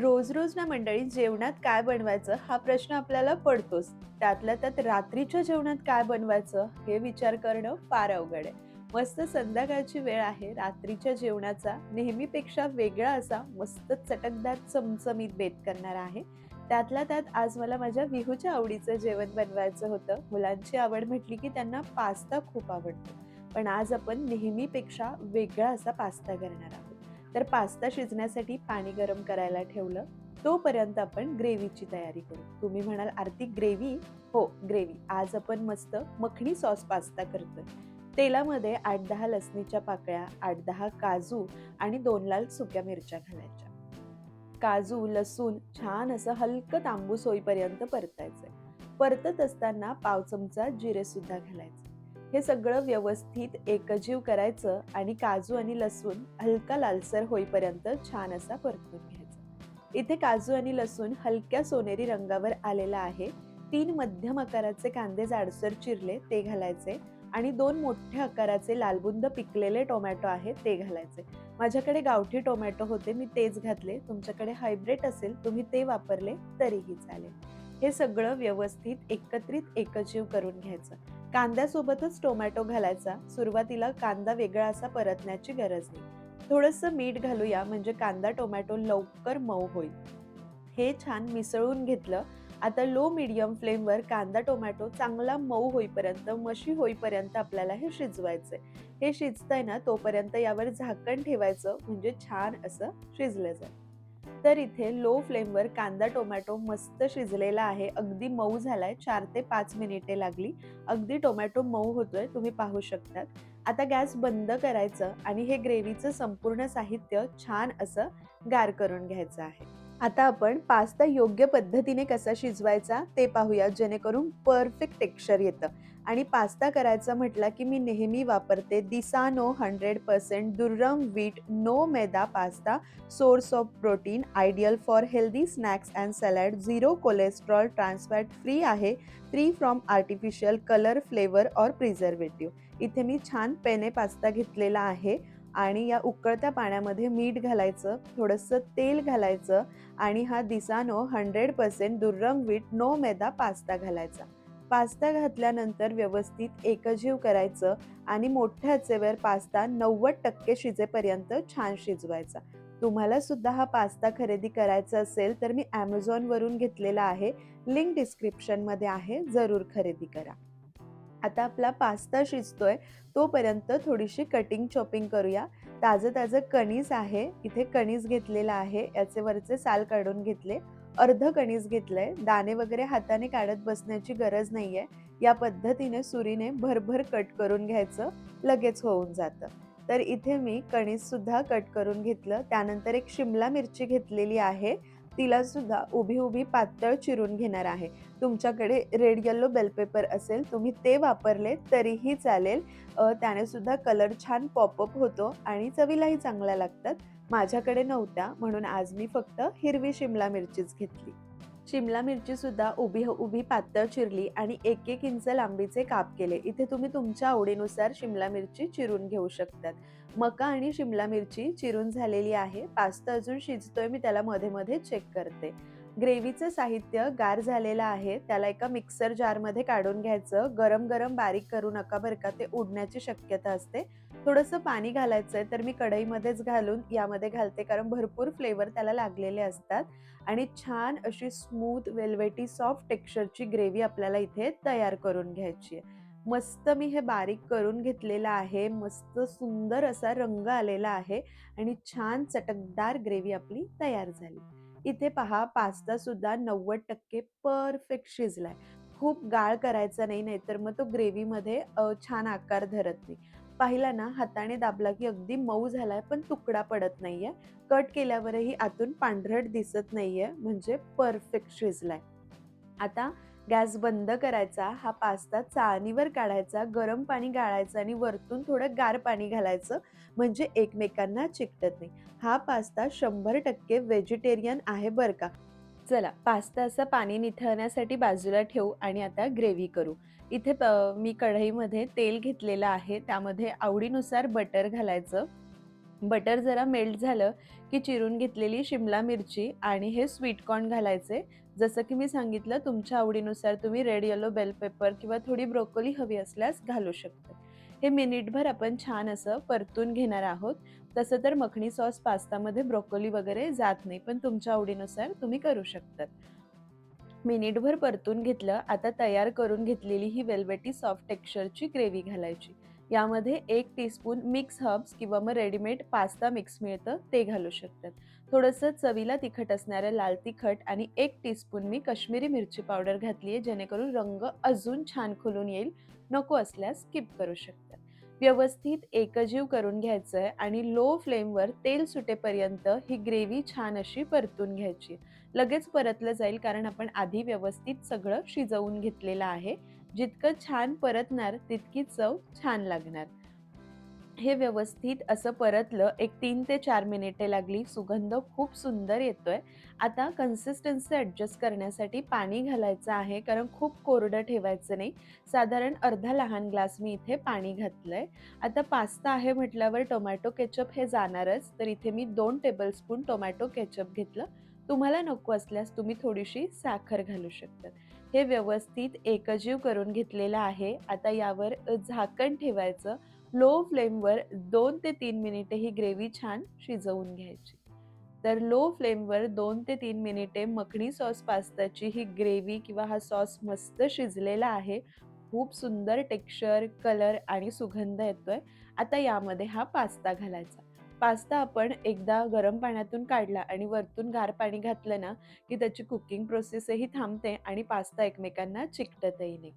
रोज रोज ना मंडळी जेवणात काय बनवायचं हा प्रश्न आपल्याला पडतोच. त्यातल्या त्यात रात्रीच्या जेवणात काय बनवायचं हे विचार करणं फार अवघड आहे. मस्त संध्याकाळची वेळ आहे रात्रीच्या जेवणाचा नेहमीपेक्षा वेगळा असा मस्त चटकदार चमचमीत बेत करणार आहे. त्यातल्या त्यात आज मला माझ्या विहूच्या आवडीचं जेवण बनवायचं होतं. मुलांची आवड म्हटली की त्यांना पास्ता खूप आवडतो. पण आज आपण नेहमीपेक्षा वेगळा असा पास्ता करणार आहोत. तर पास्ता शिजण्यासाठी पाणी गरम करायला ठेवलं. तोपर्यंत आपण ग्रेव्हीची तयारी करू. तुम्ही म्हणाल आरती ग्रेव्ही? हो ग्रेव्ही. आज आपण मस्त मखणी सॉस पास्ता करतोय. तेलामध्ये आठ दहा लसणीच्या पाकळ्या आठ दहा काजू आणि दोन लाल सुक्या मिरच्या घालायच्या. काजू लसूण छान असं हलकं तांबूस होईपर्यंत परतायचं परतत असताना पाव चमचा जिरे सुद्धा घालायचे. हे सगळं व्यवस्थित एकजीव करायचं आणि काजू आणि लसूण हलका लालसर होईपर्यंत छान असा परतून घ्यायचा. इथे काजू आणि लसूण हलक्या सोनेरी रंगावर आलेला आहे. तीन मध्यम आकाराचे कांदे जाडसर चिरले ते घालायचे. आणि दोन मोठ्या आकाराचे लालबुंद पिकलेले टोमॅटो आहे ते घालायचे. माझ्याकडे गावठी टोमॅटो होते मी तेच घातले. तुमच्याकडे हायब्रिड असेल तुम्ही ते वापरले तरीही चालेल. हे सगळं व्यवस्थित एकत्रित एकजीव करून घ्यायचं. कांद्यासोबतच टोमॅटो घालायचा. सुरुवातीला कांदा वेगळा असा परतण्याची गरज नाही. थोडंसं मीठ घालूया म्हणजे कांदा टोमॅटो लवकर मऊ होईल. हे छान मिसळून घेतलं. आता लो मिडियम फ्लेमवर कांदा टोमॅटो चांगला मऊ होईपर्यंत मशी होईपर्यंत आपल्याला हे शिजवायचे हे शिजतंय ना तोपर्यंत यावर झाकण ठेवायचं म्हणजे छान असं शिजलं जाईल. तर इथे लो फ्लेमवर कांदा टोमॅटो मस्त शिजलेला आहे. अगदी मऊ झालाय. चार ते पाच मिनिटे लागली. अगदी टोमॅटो मऊ होतोय. तुम्ही पाहू शकतात आता गॅस बंद करायचं आणि हे ग्रेव्हीचं संपूर्ण साहित्य छान असं गार करून घ्यायचं आहे. आता आपण पास्ता योग्य पद्धतीने कसा शिजवायचा ते पाहूया. जेणेकरून परफेक्ट टेक्स्चर येतं. आणि पास्ता करायचा म्हटला की मी नेहमी वापरते Disano hundred percent durum wheat no maida pasta source of protein ideal for healthy snacks and salad zero cholesterol trans fat free आहे free from artificial colour flavour और प्रिझर्वेटिव्ह. इथे मी छान पेने पास्ता घेतलेला आहे आणि या उकळत्या पाण्यामध्ये मीठ घालायचं थोडंसं तेल घालायचं आणि हा Disano hundred percent durum wheat no maida pasta घालायचा. पास्ता घातल्यानंतर व्यवस्थित एकजीव करायचं आणि मोठ्या आचेवर पास्ता नव्वद टक्के शिजेपर्यंत छान शिजवायचा. तुम्हाला सुद्धा हा पास्ता खरेदी करायचा असेल तर मी ॲमेझॉनवरून घेतलेला आहे. लिंक डिस्क्रिप्शनमध्ये आहे. जरूर खरेदी करा. आता आपला पास्ता शिजतोय. तोपर्यंत थोडीशी कटिंग चॉपिंग करूया. ताजं ताजं कणीस आहे. इथे कणीस घेतलेलं आहे. याचे वरचे साल काढून घेतले. अर्ध कणीस घेतलंय दाणे वगैरे हाताने काढत बसण्याची गरज नाहीये. या पद्धतीने सुरीने भरभर कट करून घ्यायचं लगेच होऊन जातं. तर इथे मी कणीस सुद्धा कट करून घेतलं. त्यानंतर एक शिमला मिरची घेतलेली आहे. तिला सुद्धा उभी उभी पातळ चिरून घेणार आहे. तुमच्याकडे रेड येल्लो बेल पेपर असेल तुम्ही ते वापरले तरीही चालेल. त्याने सुद्धा कलर छान पॉपअप होतो आणि चवीलाही चांगल्या लागतात. माझ्याकडे नव्हत्या म्हणून आज मी फक्त हिरवी शिमला मिरचीच घेतली. शिमला मिरची सुद्धा उभी उभी पातळ चिरली आणि एक एक इंच लांबीचे काप केले. इथे तुम्ही तुमच्या आवडीनुसार शिमला मिरची चिरून घेऊ शकतात. मका आणि शिमला मिरची चिरून झालेली आहे. पास्ता अजून शिजतोय मी त्याला मध्ये मध्ये चेक करते. ग्रेव्हीचं साहित्य गार झालेलं आहे. त्याला एका मिक्सर जारमध्ये काढून घ्यायचं. गरम गरम बारीक करू नका बरं का ते उडण्याची शक्यता असते. थोडंसं पाणी घालायचं आहे तर मी कढईमध्येच घालून यामध्ये घालते कारण भरपूर फ्लेवर त्याला लागलेले असतात. आणि छान अशी स्मूथ वेल्वेटी सॉफ्ट टेक्स्चरची ग्रेव्ही आपल्याला इथे तयार करून घ्यायची आहे. मस्त मी हे बारीक करून घेतलेलं आहे. मस्त सुंदर असा रंग आलेला आहे आणि छान चटकदार ग्रेव्ही आपली तयार झाली. इथे पहा पास्ता सुद्धा नव्वद टक्के परफेक्ट शिजलाय. खूप गाळ करायचा नाही नाहीतर मग तो ग्रेव्हीमध्ये छान आकार धरत नाही. पाहिला ना हाताने दाबला की अगदी मऊ झालाय पण तुकडा पडत नाहीये. कट केल्यावरही आतून पांढरट दिसत नाहीये म्हणजे परफेक्ट शिजलाय. आता गॅस बंद करायचा हा पास्ता चाळणीवर काढायचा गरम पाणी गाळायचं आणि वरतून थोडं गार पाणी घालायचं म्हणजे एकमेकांना चिकटत नाही. हा पास्ता शंभर टक्के व्हेजिटेरियन आहे बरं का. चला पास्ता असा पाणी निथळण्यासाठी बाजूला ठेवू आणि आता ग्रेव्ही करू. इथे मी कढईमध्ये तेल घेतलेलं आहे त्यामध्ये आवडीनुसार बटर घालायचं. बटर जरा मेल्ट झालं की चिरून घेतलेली शिमला मिरची आणि हे स्वीट कॉर्न घालायचे. जसं की मी सांगितलं तुमच्या आवडीनुसार तुम्ही रेड येलो बेल पेपर किंवा थोडी ब्रोकोली हवी असल्यास घालू शकता. हे मिनिटभर आपण छान असं परतून घेणार आहोत. तसं तर मखणी सॉस पास्तामध्ये ब्रोकोली वगैरे जात नाही पण तुमच्या आवडीनुसार तुम्ही करू शकतात. मिनिटभर परतून घेतलं आता तयार करून घेतलेली ही वेल्वेटी सॉफ्ट टेक्स्चरची ग्रेव्ही घालायची. यामध्ये एक टीस्पून मिक्स हर्ब्स किंवा मग रेडीमेड पास्ता मिक्स मिळतं ते घालू शकतात. थोडंसं चवीला तिखट असणारं लाल तिखट आणि एक टीस्पून मी कश्मीरी मिरची पावडर घातली आहे जेणेकरून रंग अजून छान खुलून येईल. नको असल्यास स्किप करू शकतात. व्यवस्थित एकजीव करून घ्यायचं आहे आणि लो फ्लेमवर तेल सुटेपर्यंत ही ग्रेव्ही छान अशी परतून घ्यायची लगेच परतलं जाईल कारण आपण आधी व्यवस्थित सगळं शिजवून घेतलेलं आहे. जितकं छान परतणार तितकी चव छान लागणार. हे व्यवस्थित असं परतलं एक तीन ते चार मिनिटे लागली सुगंध खूप सुंदर येतोय. आता कन्सिस्टन्सी ॲडजस्ट करण्यासाठी पाणी घालायचं आहे कारण खूप कोरडं ठेवायचं नाही. साधारण अर्धा लहान ग्लास मी इथे पाणी घातलंय. आता पास्ता आहे म्हटल्यावर टोमॅटो केचप हे जाणारच तर इथे मी दोन टेबलस्पून टोमॅटो केचप घेतलं. तुम्हाला नको असल्यास तुम्ही थोडीशी साखर घालू शकतात. हे व्यवस्थित एकजीव करून घेतलेलं आहे. आता यावर झाकण ठेवायचं. लो फ्लेमवर दोन ते तीन मिनिटे ही ग्रेव्ही छान शिजवून घ्यायची. तर लो फ्लेमवर दोन ते तीन मिनिटे मखणी सॉस पास्ताची ही ग्रेव्ही किंवा हा सॉस मस्त शिजलेला आहे. खूप सुंदर टेक्स्चर कलर आणि सुगंध येतोय. आता यामध्ये हा पास्ता घालायचा. पास्ता आपण एकदा गरम पाण्यातून काढला आणि वरतून गार पाणी घातलं ना की त्याची कुकिंग प्रोसेसही थांबते आणि पास्ता एकमेकांना चिकटतही नाही.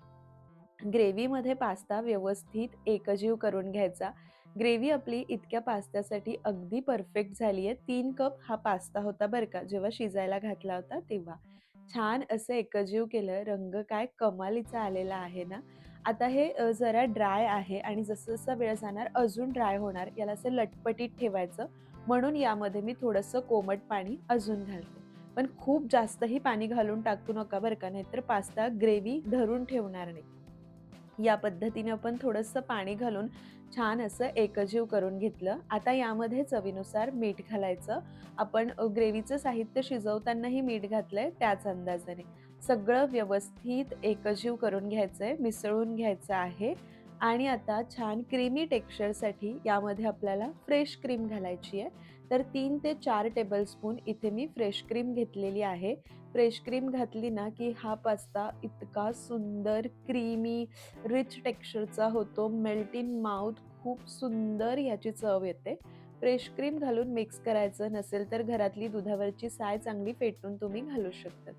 ग्रेव्हीमध्ये पास्ता व्यवस्थित एकजीव करून घ्यायचा. ग्रेव्ही आपली इतक्या पास्त्यासाठी अगदी परफेक्ट झाली आहे. तीन कप हा पास्ता होता बरं का जेव्हा शिजायला घातला होता तेव्हा. छान असं एकजीव केलं. रंग काय कमालीचा आलेला आहे ना. आता हे जरा ड्राय आहे आणि जसं जसा वेळ जाणार अजून ड्राय होणार याला असं लटपटीत ठेवायचं. म्हणून यामध्ये मी थोडंसं कोमट पाणी अजून घालते. पण खूप जास्तही पाणी घालून टाकू नका बरं का नाहीतर पास्ता ग्रेव्ही धरून ठेवणार नाही. या पद्धतीने आपण थोडंसं पाणी घालून छान असं एकजीव करून घेतलं. आता यामध्ये चवीनुसार मीठ घालायचं. आपण ग्रेव्हीचं साहित्य शिजवतानाही मीठ घातलंय त्याच अंदाजाने. सगळं व्यवस्थित एकजीव करून घ्यायचं आहे मिसळून घ्यायचं आहे. आणि आता छान क्रीमी टेक्स्चरसाठी यामध्ये आपल्याला फ्रेश क्रीम घालायची आहे. तर तीन ते चार टेबलस्पून इथे मी फ्रेश क्रीम घेतलेली आहे. फ्रेश क्रीम घातली ना की हा पास्ता इतका सुंदर क्रीमी रिच टेक्स्चरचा होतो. मेल्ट इन माउथ खूप सुंदर याची चव येते. फ्रेश क्रीम घालून मिक्स करायचं नसेल तर घरातली दुधावरची साय चांगली फेटून तुम्ही घालू शकता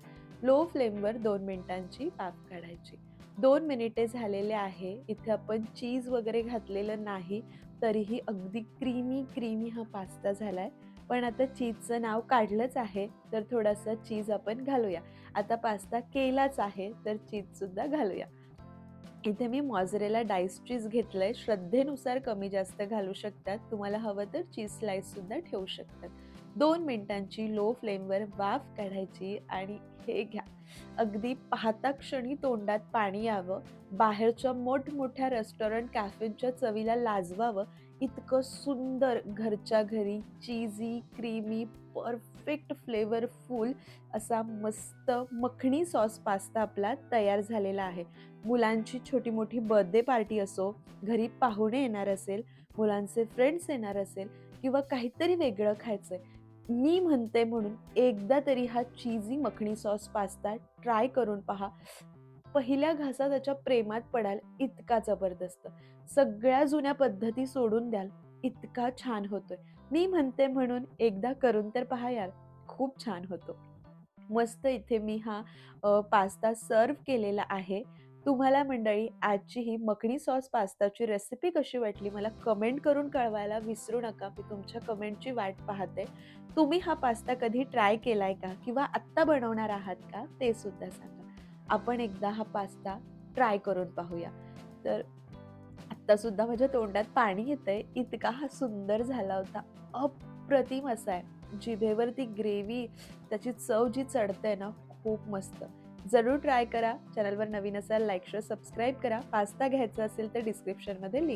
लो फ्लेमवर दोन मिनिटांची पाक काढायची. दोन मिनिटे झालेले आहे. इथे आपण चीज वगैरे घातलेलं नाही तरीही अगदी क्रीमी क्रीमी हा पास्ता झाला आहे पण आता चीजचं नाव काढलंच आहे तर थोडासा चीज आपण घालूया. आता पास्ता केलाच आहे तर चीजसुद्धा घालूया. इथे मी मॉझरेला डाईस चीज घेतलंय. श्रद्धेनुसार कमी जास्त घालू शकतात. तुम्हाला हवं तर चीज स्लाईससुद्धा ठेवू शकतात. दोन मिनिटांची लो फ्लेमवर वाफ काढायची आणि हे घ्या. अगदी पाहता क्षणी तोंडात पाणी यावं बाहेरच्या मोठमोठ्या रेस्टॉरंट कॅफेच्या चवीला लाजवावं इतकं सुंदर घरच्या घरी चीजी क्रीमी परफेक्ट फ्लेवरफुल असा मस्त मखणी सॉस पास्ता आपला तयार झालेला आहे. मुलांची छोटी मोठी बर्थडे पार्टी असो घरी पाहुणे येणार असेल मुलांचे फ्रेंड्स येणार असेल किंवा काहीतरी वेगळं खायचं आहे मी म्हणते म्हणून एकदा तरी हा cheesy makhani sauce pasta try करून पहा. पहिल्या घासा त्याच्या प्रेमात पडाल इतका जबरदस्त. सगळ्या जुन्या पद्धती सोडून द्याल इतका छान होतोय. मी म्हणते म्हणून एकदा करून तर पहा यार खूप छान होतो. मस्त इथे मी हा पास्ता सर्व केलेला आहे. तुम्हाला मंडळी आजची ही मकणी सॉस पास्ताची रेसिपी कशी वाटली मला कमेंट करून कळवायला विसरू नका. मी तुमच्या कमेंटची वाट पाहते. तुम्ही हा पास्ता कधी ट्राय केलाय का किंवा आत्ता बनवणार आहात का ते सुद्धा सांगा. आपण एकदा हा पास्ता ट्राय करून पाहूया. तर आत्तासुद्धा माझ्या तोंडात पाणी येतंय. इतका हा सुंदर झाला होता. अप्रतिम असा आहे. जिभेवर ती ग्रेव्ही त्याची चव जी चढते ना खूप मस्त. जरूर ट्राय करा. चॅनलवर नवीन असाल लाईक शेअर सबस्क्राईब करा. पास्ता घ्यायचा असेल तर डिस्क्रिप्शनमध्ये लिंक